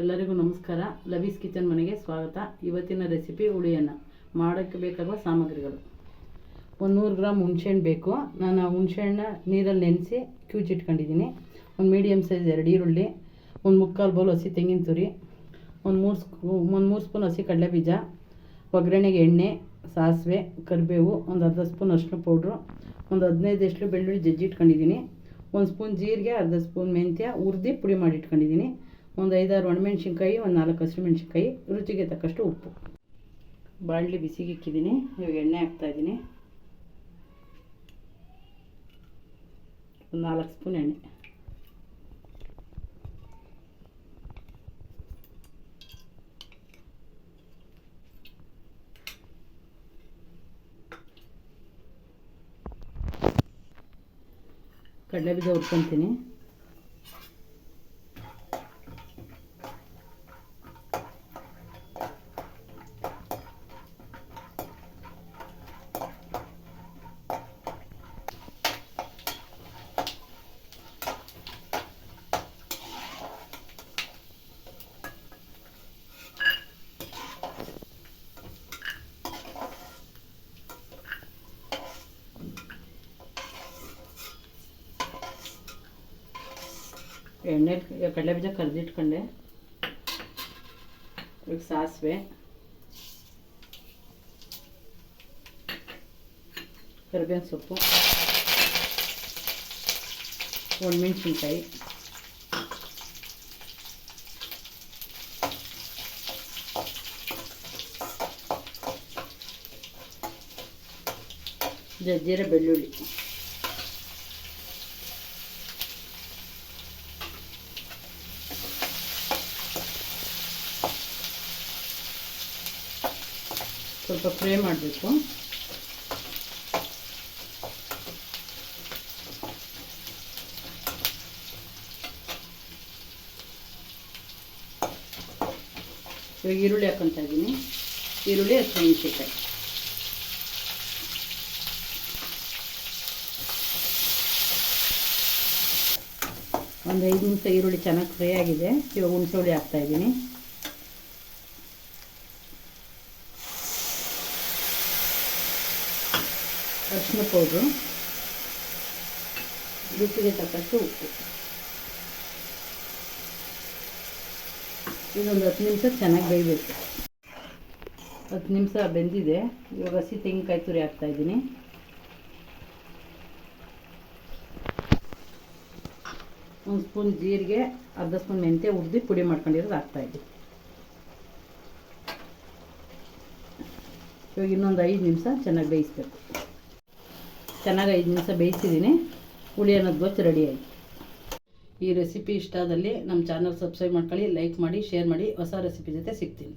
ಎಲ್ಲರಿಗೂ ನಮಸ್ಕಾರ. ಲವೀಸ್ ಕಿಚನ್ ಮನೆಗೆ ಸ್ವಾಗತ. ಇವತ್ತಿನ ರೆಸಿಪಿ ಹುಳಿಯನ್ನ. ಮಾಡೋಕ್ಕೆ ಬೇಕಾಗುವ ಸಾಮಗ್ರಿಗಳು. ಒಂದು ನೂರು ಗ್ರಾಮ್ ಹುಣ್ಸೆಹಣ್ಣು ಬೇಕು. ನಾನು ಆ ಹುಣ್ಸೆಹಣ್ಣ ನೀರಲ್ಲಿ ನೆನೆಸಿ ಕ್ಯೂಚಿಟ್ಕೊಂಡಿದ್ದೀನಿ ಒಂದು ಮೀಡಿಯಮ್ ಸೈಜ್ ಎರಡು ಈರುಳ್ಳಿ, ಒಂದು ಮುಕ್ಕಾಲು ಬೌಲ್ ಹಸಿ ತೆಂಗಿನ ತುರಿ, ಒಂದು ಮೂರು ಸ್ಪೂ ಒಂದು ಮೂರು ಸ್ಪೂನ್ ಹಸಿ ಕಡಲೆ ಬೀಜ ಒಗ್ಗರಣೆಗೆ ಎಣ್ಣೆ, ಸಾಸಿವೆ, ಕರಿಬೇವು, ಒಂದು ಅರ್ಧ ಸ್ಪೂನ್ ಅರಿಶಿನ ಪೌಡ್ರು, ಒಂದು ಹದಿನೈದು ಎಷ್ಟು ಬೆಳ್ಳುಳ್ಳಿ ಜಜ್ಜಿ ಇಟ್ಕೊಂಡಿದ್ದೀನಿ. ಒಂದು ಸ್ಪೂನ್ ಜೀರಿಗೆ, ಅರ್ಧ ಸ್ಪೂನ್ ಮೆಂತ್ಯ, ಹುರಿದು ಪುಡಿ ಮಾಡಿ ಇಟ್ಕೊಂಡಿದ್ದೀನಿ. ಒಂದು ಐದಾರು ಒಣಮೆಣ್ಸಿನ್ಕಾಯಿ, ಒಂದು ನಾಲ್ಕು ಹಸಿರು ಮೆಣಸಿನ್ಕಾಯಿ, ರುಚಿಗೆ ತಕ್ಕಷ್ಟು ಉಪ್ಪು. ಬಾಣಲಿ ಬಿಸಿಗೆ ಇಕ್ಕಿದ್ದೀನಿ. ಇವಾಗ ಎಣ್ಣೆ ಹಾಕ್ತಾಯಿದ್ದೀನಿ ಒಂದು ನಾಲ್ಕು ಸ್ಪೂನ್ ಎಣ್ಣೆ. ಕಡಲೆ ಬೀಜ ಹುರ್ಕೊತೀನಿ. ಎಣ್ಣೆ ಕಡಲೆ ಬೀಜ ಕರೆದಿಟ್ಕೊಂಡೆ ಈಗ ಸಾಸಿವೆ ಕರಿಬೇವಿನ ಸೊಪ್ಪು ಒಣಮೆಣ್ಸಿನ್ಕಾಯಿ ಜಜ್ಜಿರ ಬೆಳ್ಳುಳ್ಳಿ ಸ್ವಲ್ಪ ಫ್ರೈ ಮಾಡಬೇಕು. ಇವಾಗ ಈರುಳ್ಳಿ ಹಾಕೊತಾ ಇದ್ದೀನಿ. ಈರುಳ್ಳಿ ಹಸಿಮೆಣಸಿನ್ಕಾಯಿ ಒಂದು ಐದು ನಿಮಿಷ ಈರುಳ್ಳಿ ಚೆನ್ನಾಗಿ ಫ್ರೈ ಆಗಿದೆ. ಇವಾಗ ಹುಣಸೆ ಹುಳಿ ಹಾಕ್ತಾ ಇದ್ದೀನಿ. ಅರಿಶಿನ ಪೌಡ್ರು ರುಚಿಗೆ ತಕ್ಕಷ್ಟು ಉಪ್ಪು. ಇದೊಂದು ಹತ್ತು ನಿಮಿಷ ಚೆನ್ನಾಗಿ ಬೇಯಬೇಕು. ಹತ್ತು ನಿಮಿಷ ಬೆಂದಿದೆ. ಇವಾಗ ಹಸಿ ತೆಂಗಿನಕಾಯಿ ತುರಿ ಹಾಕ್ತಾಯಿದ್ದೀನಿ ಒಂದು ಸ್ಪೂನ್ ಜೀರಿಗೆ, ಅರ್ಧ ಸ್ಪೂನ್ ಮೆಂತ್ಯ ಹುರಿದು ಪುಡಿ ಮಾಡ್ಕೊಂಡಿರೋದು ಹಾಕ್ತಾಯಿದ್ದೀನಿ ಇವಾಗ ಇನ್ನೊಂದು ಐದು ನಿಮಿಷ ಚೆನ್ನಾಗಿ ಬೇಯಿಸ್ಬೇಕು. ಚೆನ್ನಾಗಿ ಐದು ನಿಮಿಷ ಬೇಯಿಸಿದ್ದೀನಿ. ಹುಳಿ ಅನ್ನೋದು ಗೊತ್ತು ರೆಡಿ ಆಯಿತು. ಈ ರೆಸಿಪಿ ಇಷ್ಟ ಆದಲ್ಲಿ ನಮ್ಮ ಚಾನಲ್ ಸಬ್ಸ್ಕ್ರೈಬ್ ಮಾಡ್ಕೊಳ್ಳಿ ಲೈಕ್ ಮಾಡಿ ಶೇರ್ ಮಾಡಿ, ಹೊಸ ರೆಸಿಪಿ ಜೊತೆ ಸಿಗ್ತೀನಿ.